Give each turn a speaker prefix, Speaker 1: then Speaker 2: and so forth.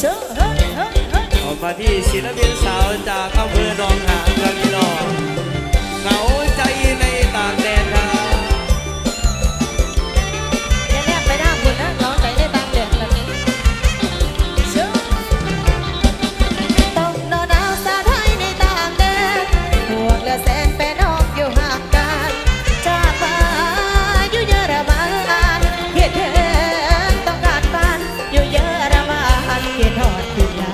Speaker 1: ชอ
Speaker 2: ออกมาที่ศิลปินสาวจากอำเภอหนอง tuya.